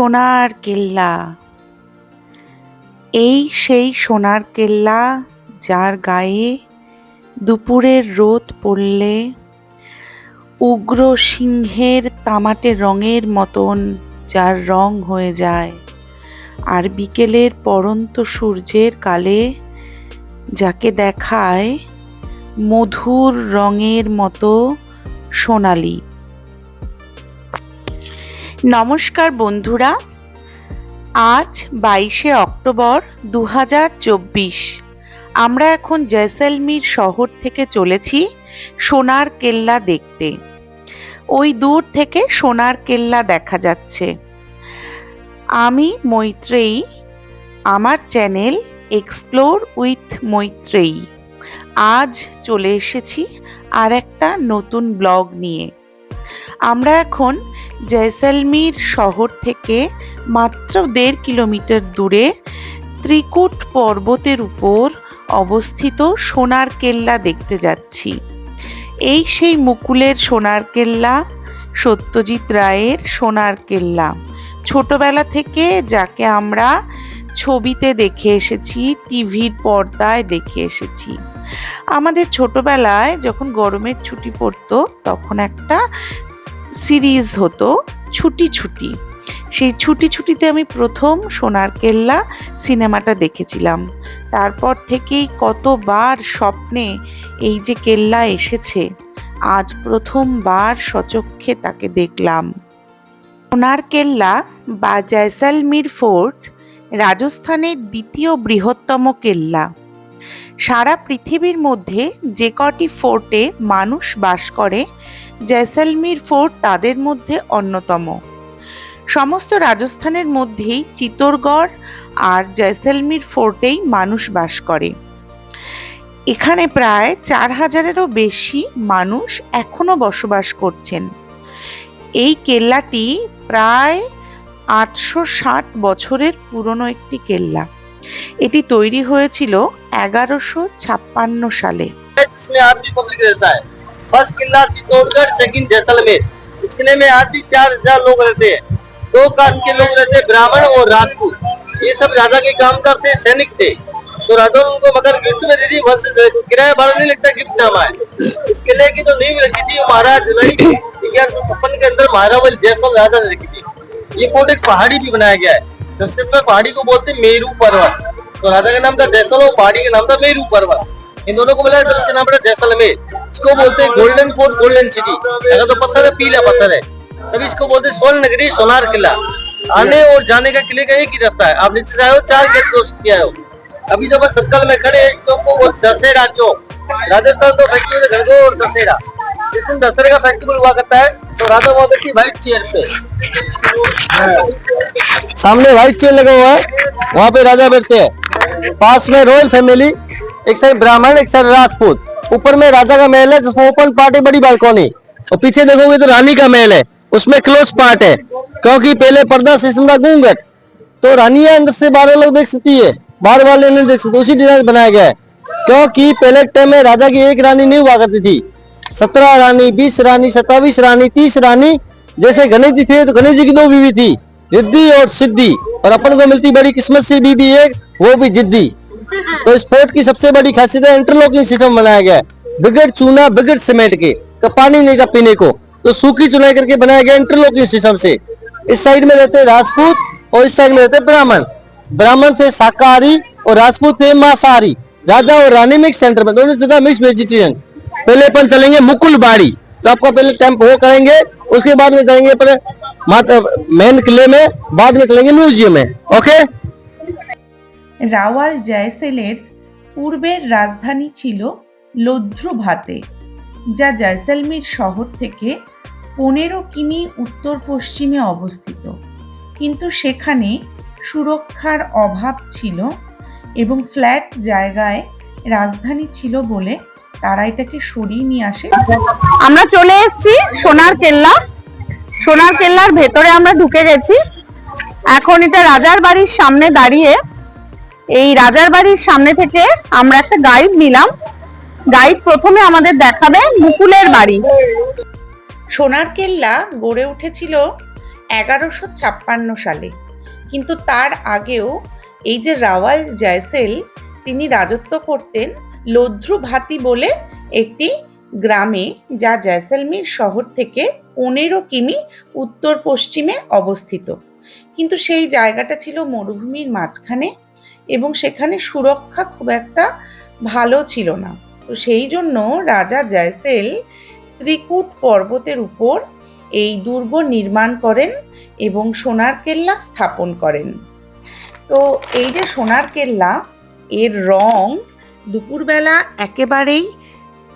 সোনার কেল্লা। এই সেই সোনার কেল্লা যার গায়ে দুপুরের রোদ পড়লে, উগ্র সিংহের তামাটে রঙের মতন যার রং হয়ে যায়, আর বিকেলের পরন্ত সূর্যের কালে যাকে দেখায় মধুর রঙের মতো সোনালি। নমস্কার বন্ধুরা, আজ বাইশে অক্টোবর দু হাজার চব্বিশ। আমরা এখন জয়সলমীর শহর থেকে চলেছি সোনার কেল্লা দেখতে। ওই দূর থেকে সোনার কেল্লা দেখা যাচ্ছে। আমি মৈত্রেয়ী, আমার চ্যানেল এক্সপ্লোর উইথ মৈত্রেয়ী। আজ চলে এসেছি আর একটা নতুন ব্লগ নিয়ে। আমরা এখন জয়সলমীর শহর থেকে মাত্র দেড় কিলোমিটার দূরে ত্রিকুট পর্বতের উপর অবস্থিত সোনার কেল্লা দেখতে যাচ্ছি। এই সেই মুকুলের সোনার কেল্লা, সত্যজিৎ রায়ের সোনার কেল্লা। ছোটবেলা থেকে যাকে আমরা ছবিতে দেখে এসেছি, টিভির পর্দায় দেখে এসেছি। আমাদের ছোটবেলায় যখন গরমের ছুটি পড়তো, তখন একটা সিরিজ হতো, ছুটি ছুটি। সেই ছুটি ছুটিতে আমি প্রথম সোনার কেল্লা সিনেমাটা দেখেছিলাম। তারপর থেকেই কতবার স্বপ্নে এই যে কেল্লা এসেছে, আজ প্রথমবার সচক্ষে তাকে দেখলাম। সোনার কেল্লা বা জয়সলমীর ফোর্ট, রাজস্থানের দ্বিতীয় বৃহত্তম কেল্লা। সারা পৃথিবীর মধ্যে যে কটি ফোর্টে মানুষ বাস করে জয়সলমীর ফোর্ট তাদের মধ্যে অন্যতম। সমস্ত রাজস্থানের মধ্যেই চিত্তরগড় আর জয়সলমীর ফোর্টেই মানুষ বাস করে। এখানে প্রায় চার হাজারেরও বেশি মানুষ এখনও বসবাস করছেন। এই কেল্লাটি প্রায় আটশো ষাট বছরের পুরনো একটি কেল্লা। এটি তৈরি হয়েছিল एगारोशो साले रहता है। फ़र्स्ट किला चित्तौड़गढ़, सेकंड जैसलमेर। में चार हज़ार लोग रहते हैं। दो के लोग रहते हैं ब्राह्मण और राजपूत। ये सब राजा के काम करते सैनिक थे। तो राजा उनको मगर गिफ्ट में दे बस किराया भर नहीं लगता, गिफ्ट नामा है इस किले की जो नींव रखी थी महाराज जुलाई ग्यारह सौ छप्पन के अंदर महारावल जैसल राजा ने रखी थी। ये कोट एक पहाड़ी भी बनाया गया है। तो संस्कृत में पहाड़ी को बोलते मेरू पर्वत। तो राजा का नाम था जैसल और पहाड़ी का नाम था मेरू पर्वत। इन दोनों को मिलाया तो नाम पड़ा जैसलमेर। इसको बोलते हैं गोल्डन फोर्ट गोल्डन सिटी अगर तो पत्थर है, पीला पत्थर है। तभी इसको बोलते हैं स्वर्ण नगरी, सोनार किला। आने और जाने का किले का एक ही रास्ता है। आप नीचे से आए हो, चार गेट क्रॉस किया हो। अभी जब हम सत्कल में खड़े इस चौक को बोलते दशहरा चौक। राजस्थान तो फेस्टिवल घरगोर और दशहरा। जिस दिन दशहरे का फेस्टिवल हुआ करता है तो राधा बहुत अच्छी व्हाइट चेयर पे। सामने व्हाइट चेयर लगा हुआ है, वहाँ पे राजा बैठते हैं। पास में रॉयल फैमिली एक साइड ब्राह्मण, एक साइड राजपूत। ऊपर में राजा का महल है, जिसमें ओपन पार्ट है बड़ी बालकोनी और पीछे देखोगे तो रानी का महल है, उसमें क्लोज पार्ट है, क्योंकि पहले पर्दा सिस्टम था घूंघट। तो रानियाँ अंदर से बारह लोग देख सकती है, बाहर वाले नहीं देख सकते, उसी डिज़ाइन बनाया गया है। क्योंकि पहले टाइम में राजा की एक रानी नहीं हुआ करती थी। सत्रह रानी, बीस रानी सत्ताईस रानी, तीस रानी, जैसे गणेश जी थे तो गणेश जी की दो बीवी थी। रिद्धि और सिद्धि और अपन को मिलती बड़ी किस्मत से भी एक, वो भी जिद्दी। तो इस फोर्ट की सबसे बड़ी खासियत है, इंटरलॉकिंग सिस्टम बनाया गया है। बिगड़ चूना, बिगड़ सीमेंट के का पानी नहीं था पीने को। तो सूखी चुनाई करके बनाया गया इंटरलॉकिंग सिस्टम से। इस साइड में रहते राजपूत और इस साइड में रहते ब्राह्मण। ब्राह्मण थे शाकाहारी और राजपूत थे मांसाहारी। राजा और रानी मिक्स सेंटर में, दोनों से मिक्स वेजिटेरियन। पहले अपन चलेंगे मुकुल बाड़ी। तो आपका पहले कैंप वो करेंगे उसके बाद में जाएंगे अपने माता मेन किले में बाद में चलेंगे म्यूजियम में ओके রাওয়াল জয়সেলের পূর্বের রাজধানী ছিল লদ্রুভাতে যা জয়সলমীর শহর থেকে পনেরো কিমি উত্তর পশ্চিমে অবস্থিত কিন্তু সেখানে সুরক্ষার অভাব ছিল এবং ফ্ল্যাট জায়গায় রাজধানী ছিল বলে তারা এটাকে সরিয়ে নিয়ে আসে। আমরা চলে এসেছি সোনার কেল্লা। সোনার কেল্লার ভেতরে আমরা ঢুকে গেছি। এখন এটা রাজার বাড়ির সামনে দাঁড়িয়ে। এই রাজার বাড়ির সামনে থেকে আমরা একটা গাইড নিলাম। গাইড প্রথমে আমাদের দেখাবে মুকুলের বাড়ি। সোনার কেল্লা গড়ে উঠেছিল এগারোশো ছাপ্পান্ন সালে। কিন্তু তার আগেও এই যে রাওয়াল জয়সেল তিনি রাজত্ব করতেন লোধ্রু ভাতি বলে একটি গ্রামে, যা জয়সলমীর শহর থেকে পনেরো কিমি উত্তর পশ্চিমে অবস্থিত। কিন্তু সেই জায়গাটা ছিল মরুভূমির মাঝখানে এবং সেখানে সুরক্ষা খুব একটা ভালো ছিল না। তো সেই জন্য রাজা জয়সেল ত্রিকুট পর্বতের উপর এই দুর্গ নির্মাণ করেন এবং সোনার কেল্লা স্থাপন করেন। তো এই যে সোনার কেল্লা, এর রং দুপুরবেলা একেবারেই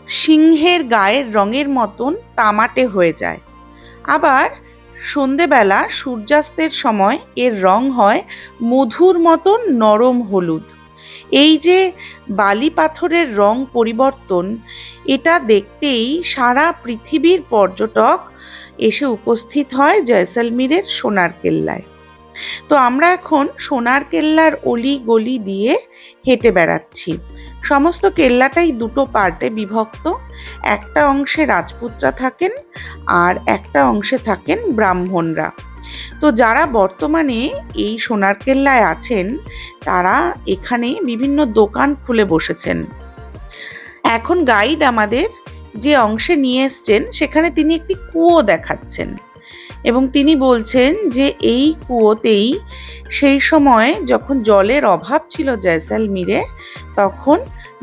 সিংহের গায়ের রঙের মতন তামাটে হয়ে যায়। আবার সন্ধেবেলা সূর্যাস্তের সময় এর রং হয় মধুর মতন নরম হলুদ। এই যে বালি পাথরের রং পরিবর্তন, এটা দেখতেই সারা পৃথিবীর পর্যটক এসে উপস্থিত হয় জয়সলমীরের সোনার কেল্লায় তো আমরা এখন সোনার কেল্লার অলি গলি দিয়ে হেঁটে বেড়াচ্ছি। সমস্ত কেল্লাটাই দুটো পার্টে বিভক্ত। একটা অংশে রাজপুতরা থাকেন আর একটা অংশে থাকেন ব্রাহ্মণরা। তো যারা বর্তমানে এই সোনার কেল্লায় আছেন, তারা এখানে বিভিন্ন দোকান খুলে বসেছেন। এখন গাইড আমাদের যে অংশে নিয়ে এসছেন, সেখানে তিনি একটি কুয়ো দেখাচ্ছেন। এবং তিনি বলছেন যে এই কুয়োতেই সেই সময় যখন জলের অভাব ছিল জয়সালমীরে, তখন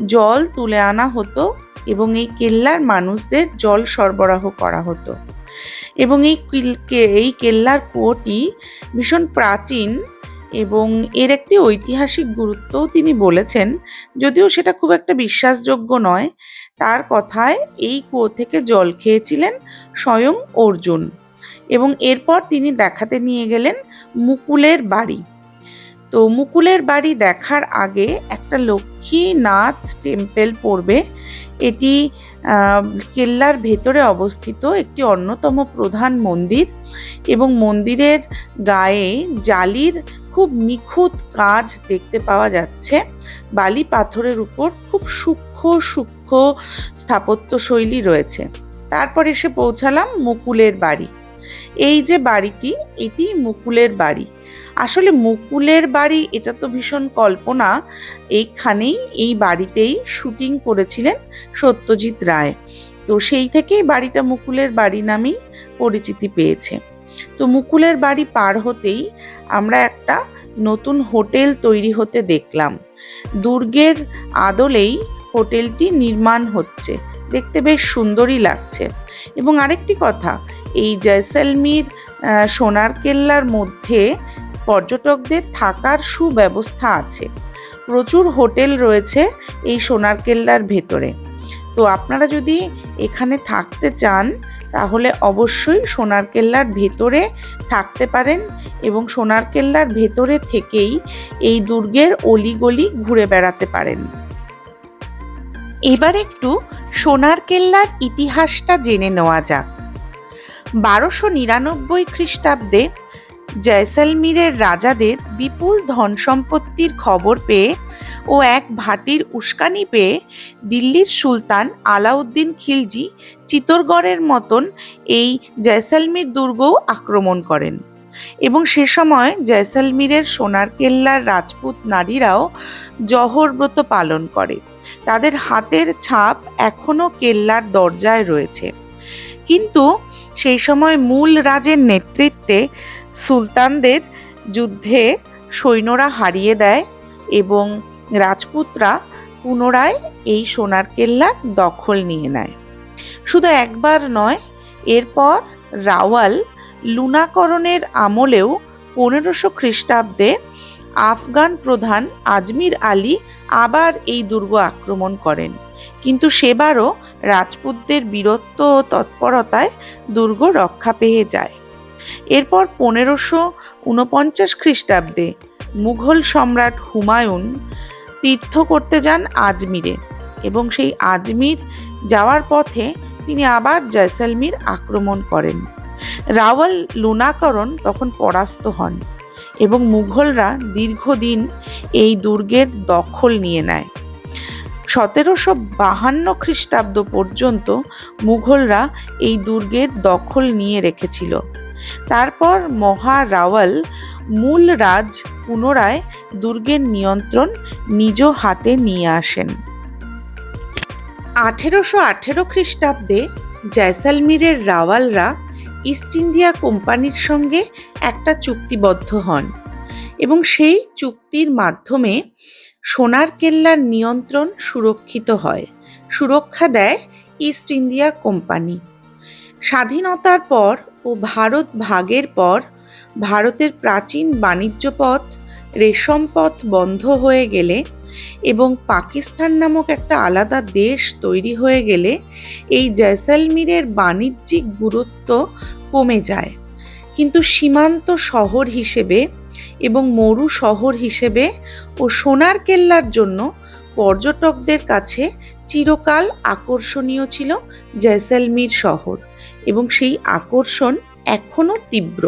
জল তুলে আনা হতো এবং এই কেল্লার মানুষদের জল সরবরাহ করা হতো। এবং এই এই কেল্লার কুয়োটি ভীষণ প্রাচীন এবং এর একটি ঐতিহাসিক গুরুত্বও তিনি বলেছেন, যদিও সেটা খুব একটা বিশ্বাসযোগ্য নয়। তার কথায় এই কুয়ো থেকে জল খেয়েছিলেন স্বয়ং অর্জুন। এবং এরপর তিনি দেখাতে নিয়ে গেলেন মুকুলের বাড়ি। তো মুকুলের বাড়ি দেখার আগে একটা লক্ষ্মীনাথ টেম্পেল পড়বে। এটি কেল্লার ভেতরে অবস্থিত একটি অন্যতম প্রধান মন্দির এবং মন্দিরের গায়ে জালির খুব নিখুঁত কাজ দেখতে পাওয়া যাচ্ছে। বালি পাথরের উপর খুব সূক্ষ্ম সূক্ষ্ম স্থাপত্য শৈলী রয়েছে। তারপর এসে পৌঁছালাম মুকুলের বাড়ি। এই যে বাড়িটি, এটি মুকুলের বাড়ি। আসলে মুকুলের বাড়ি, এটা তো ভীষণ কল্পনা। এইখানেই, এই বাড়িতেই শুটিং করেছিলেন সত্যজিৎ রায়। তো সেই থেকেই বাড়িটা মুকুলের বাড়ি নামেই পরিচিতি পেয়েছে। তো মুকুলের বাড়ি পার হতেই আমরা একটা নতুন হোটেল তৈরি হতে দেখলাম। দুর্গের আদলেই হোটেলটি নির্মাণ হচ্ছে। দেখতে বেশ সুন্দরই লাগছে। এবং আরেকটি কথা এই জয়সলমীর সোনার কেল্লার মধ্যে পর্যটকদের থাকার সুব্যবস্থা আছে। প্রচুর হোটেল রয়েছে এই সোনার কেল্লার ভেতরে। তো আপনারা যদি এখানে থাকতে চান, তাহলে অবশ্যই সোনার কেল্লার ভেতরে থাকতে পারেন এবং সোনার কেল্লার ভেতরে থেকেই এই দুর্গের অলিগলি ঘুরে বেড়াতে পারেন। এবার একটু সোনার কেল্লার ইতিহাসটা জেনে নেওয়া যাক। বারোশো নিরানব্বই খ্রিস্টাব্দে জয়সলমীরের রাজাদের বিপুল ধন সম্পত্তির খবর পেয়ে ও এক ভাটির উস্কানি পেয়ে দিল্লির সুলতান আলাউদ্দিন খিলজি চিতরগড়ের মতন এই জয়সলমীর দুর্গও আক্রমণ করেন। এবং সে সময় জয়সলমীরের সোনার কেল্লার রাজপুত নারীরাও জহরব্রত পালন করে। তাদের হাতের ছাপ এখনও কেল্লার দরজায় রয়েছে। কিন্তু সেই সময় মূল রাজের নেতৃত্বে সুলতানদের যুদ্ধে সৈন্যরা হারিয়ে দেয় এবং রাজপুতরা পুনরায় এই সোনার কেল্লার দখল নিয়ে নেয়। শুধু একবার নয়, এরপর রাওয়াল লুনাকরণের আমলেও পনেরোশো খ্রিস্টাব্দে আফগান প্রধান আজমির আলী আবার এই দুর্গ আক্রমণ করেন। কিন্তু সেবারও রাজপুতদের বীরত্ব ও তৎপরতায় দুর্গ রক্ষা পেয়ে যায়। এরপর পনেরোশো উনপঞ্চাশ খ্রিস্টাব্দে মুঘল সম্রাট হুমায়ুন তীর্থ করতে যান আজমিরে এবং সেই আজমির যাওয়ার পথে তিনি আবার জয়সলমীর আক্রমণ করেন। রাওয়াল লুনাকরণ তখন পরাস্ত হন এবং মুঘলরা দীর্ঘদিন এই দুর্গের দখল নিয়ে নেয়। সতেরোশো বাহান্ন খ্রিস্টাব্দ পর্যন্ত মুঘলরা এই দুর্গের দখল নিয়ে রেখেছিল। তারপর মহা রাওয়াল মূল রাজ পুনরায় দুর্গের নিয়ন্ত্রণ নিজ হাতে নিয়ে আসেন। আঠেরোশো আঠেরো খ্রিস্টাব্দে জয়সালমীরের রাওয়ালরা ইস্ট ইন্ডিয়া কোম্পানির সঙ্গে একটা চুক্তিবদ্ধ হন এবং সেই চুক্তির মাধ্যমে সোনার কেল্লার নিয়ন্ত্রণ সুরক্ষিত হয়। সুরক্ষা দেয় ইস্ট ইন্ডিয়া কোম্পানি স্বাধীনতার পর ও ভারত ভাগের পর ভারতের প্রাচীন বাণিজ্য পথ, রেশম পথ বন্ধ হয়ে গেলে এবং পাকিস্তান নামক একটা আলাদা দেশ তৈরি হয়ে গেলে এই জয়সালমীরের বাণিজ্যিক গুরুত্ব কমে যায়। কিন্তু সীমান্ত শহর হিসেবে এবং মরু শহর হিসেবে ও সোনার কেল্লার জন্য পর্যটকদের কাছে চিরকাল আকর্ষণীয় ছিল জয়সালমীর শহর এবং সেই আকর্ষণ এখনও তীব্র।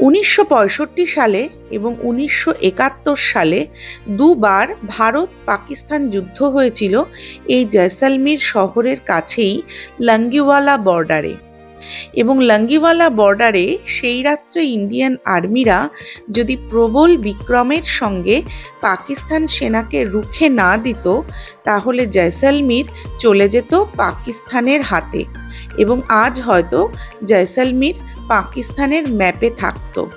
উনিশশো পঁয়ষট্টি সালে এবং উনিশশো একাত্তর সালে দুবার ভারত পাকিস্তান যুদ্ধ হয়েছিল এই জয়সালমীর শহরের কাছেই লাঙ্গিওয়ালা বর্ডারে। এবং লঙ্গিওয়ালা বর্ডারে সেই রাত্রে ইন্ডিয়ান আর্মিরা যদি প্রবল বিক্রমের সঙ্গে পাকিস্তান সেনাকে রুখে না দিত, তাহলে জয়সালমীর চলে যেত পাকিস্তানের হাতে এবং আজ হয়তো জয়সালমীর পাকিস্তানের ম্যাপে থাকতো।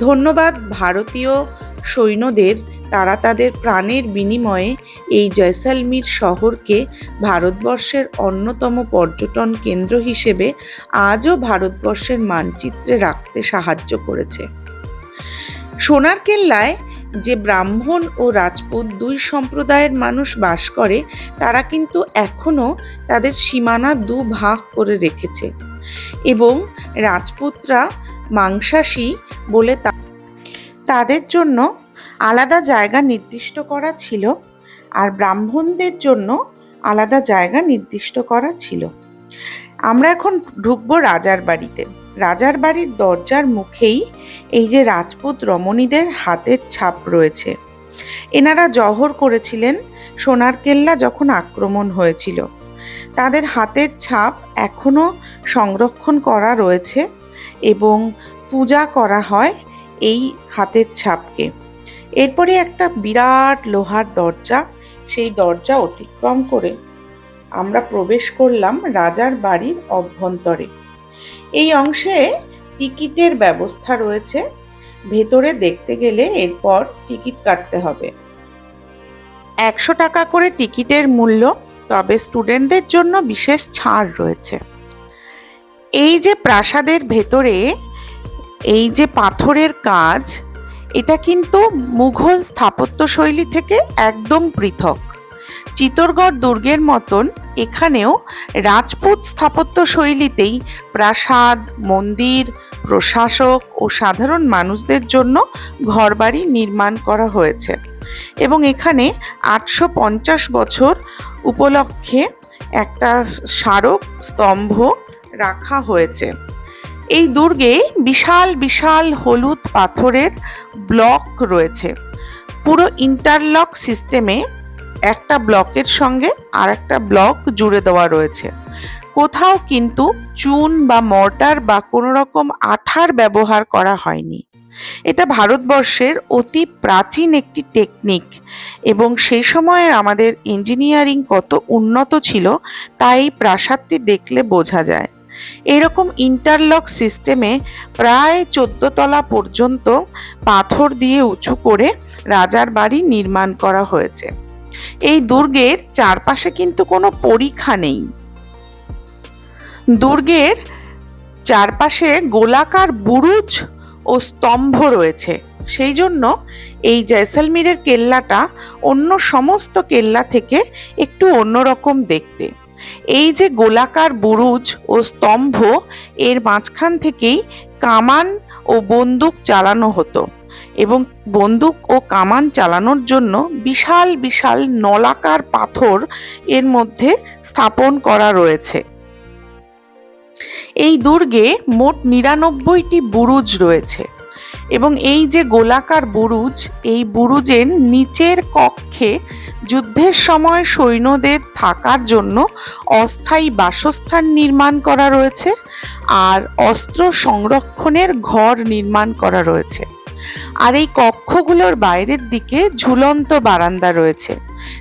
ধন্যবাদ ভারতীয় সৈন্যদের তারা তাদের প্রাণের বিনিময়ে এই জয়সালমীর শহরকে ভারতবর্ষের অন্যতম পর্যটন কেন্দ্র হিসেবে আজও ভারতবর্ষের মানচিত্রে রাখতে সাহায্য করেছে। সোনার কেল্লায় যে ব্রাহ্মণ ও রাজপুত দুই সম্প্রদায়ের মানুষ বাস করে, তারা কিন্তু এখনও তাদের সীমানা দু ভাগ করে রেখেছে এবং রাজপুতরা মাংসাশী বলে তাদের জন্য আলাদা জায়গা নির্দিষ্ট করা ছিল আর ব্রাহ্মণদের জন্য আলাদা জায়গা নির্দিষ্ট করা ছিল। আমরা এখন ঢুকবো রাজার বাড়িতে। রাজার বাড়ির দরজার মুখেই এই যে রাজপুত রমণীদের হাতের ছাপ রয়েছে। এনারা জহর করেছিলেন, সোনার কেল্লা যখন আক্রমণ হয়েছিল। তাদের হাতের ছাপ এখনও সংরক্ষণ করা রয়েছে এবং পূজা করা হয় এই হাতের ছাপকে। এরপরে একটা বিরাট লোহার দরজা, সেই দরজা অতিক্রম করে আমরা প্রবেশ করলাম রাজার বাড়ির অভ্যন্তরে। এই অংশে টিকিটের ব্যবস্থা রয়েছে। ভেতরে দেখতে গেলে এরপর টিকিট কাটতে হবে। একশো টাকা করে টিকিটের মূল্য, তবে স্টুডেন্টদের জন্য বিশেষ ছাড় রয়েছে। এই যে প্রাসাদের ভেতরে, এই যে পাথরের কাজ এটা কিন্তু মুঘল স্থাপত্য শৈলী থেকে একদম পৃথক। চিত্তরগড় দুর্গের মতন এখানেও রাজপুত স্থাপত্য শৈলীতেই প্রাসাদ, মন্দির, প্রশাসক ও সাধারণ মানুষদের জন্য ঘরবাড়ি নির্মাণ করা হয়েছে এবং এখানে আটশো পঞ্চাশ বছর উপলক্ষে একটা স্মারক স্তম্ভ রাখা হয়েছে। এই দুর্গে বিশাল বিশাল হলুদ পাথরের ব্লক রয়েছে। পুরো ইন্টারলক সিস্টেমে একটা ব্লকের সঙ্গে আর একটা ব্লক জুড়ে দেওয়া রয়েছে। কোথাও কিন্তু চুন বা মর্টার বা কোনো রকম আঠার ব্যবহার করা হয়নি। এটা ভারতবর্ষের অতি প্রাচীন একটি টেকনিক এবং সেই সময়ের আমাদের ইঞ্জিনিয়ারিং কত উন্নত ছিল তা এই প্রাসাদটি দেখলে বোঝা যায়। এরকম ইন্টারলক সিস্টেমে প্রায় তলা পর্যন্ত পাথর দিয়ে উঁচু করে রাজার বাড়ি নির্মাণ করা হয়েছে। এই দুর্গের চারপাশে কিন্তু কোনো পরীক্ষা নেই। দুর্গের চারপাশে গোলাকার বুরুজ ও স্তম্ভ রয়েছে। সেই জন্য এই জয়সালমীরের কেল্লাটা অন্য সমস্ত কেল্লা থেকে একটু অন্যরকম দেখতে। এই যে গোলাকার বুরুজ ও স্তম্ভ, এর মাঝখান থেকেই কামান ও বন্দুক চালানো হতো এবং বন্দুক ও কামান চালানোর জন্য বিশাল বিশাল নলাকার পাথর এর মধ্যে স্থাপন করা রয়েছে। এই দুর্গে মোট নিরানব্বইটি বুরুজ রয়েছে। এবং এই যে গোলাকার বুরুজ, এই বুরুজের নিচের কক্ষে যুদ্ধের সময় সৈন্যদের থাকার জন্য অস্থায়ী বাসস্থান নির্মাণ করা রয়েছে আর অস্ত্র সংরক্ষণের ঘর নির্মাণ করা রয়েছে। আর এই কক্ষগুলোর বাইরের দিকে ঝুলন্ত বারান্দা রয়েছে,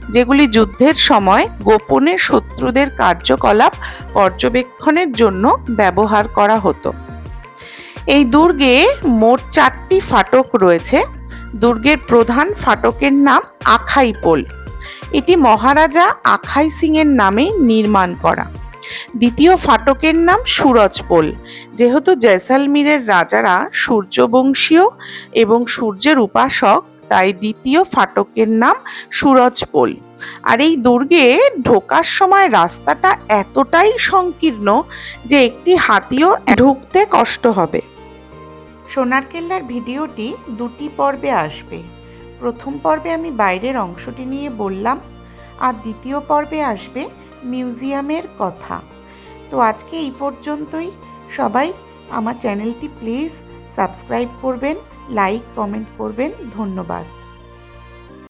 যেগুলি যুদ্ধের সময় গোপনে শত্রুদের কার্যকলাপ পর্যবেক্ষণের জন্য ব্যবহার করা হতো। এই দুর্গে মোট চারটি ফাটক রয়েছে। দুর্গের প্রধান ফাটকের নাম আখাই পোল। এটি মহারাজা আখাই সিং এর নামে নির্মাণ করা। দ্বিতীয় ফাটকের নাম সুরজপোল যেহেতু জয়সালমীরের রাজারা সূর্যবংশীয় এবং সূর্যের উপাসক, তাই দ্বিতীয় ফাটকের নাম সুরজপোল আর এই দুর্গে ঢোকার সময় রাস্তাটা এতটাই সংকীর্ণ যে একটি হাতিও ঢুকতে কষ্ট হবে। সোনার কেল্লার ভিডিওটি দুটি পর্বে আসবে। প্রথম পর্বে আমি বাইরের অংশটি নিয়ে বললাম, আর দ্বিতীয় পর্বে আসবে মিউজিয়ামের কথা। তো আজকে এই পর্যন্তই। সবাই আমার চ্যানেলটি প্লিজ সাবস্ক্রাইব করবেন, লাইক, কমেন্ট করবেন। ধন্যবাদ।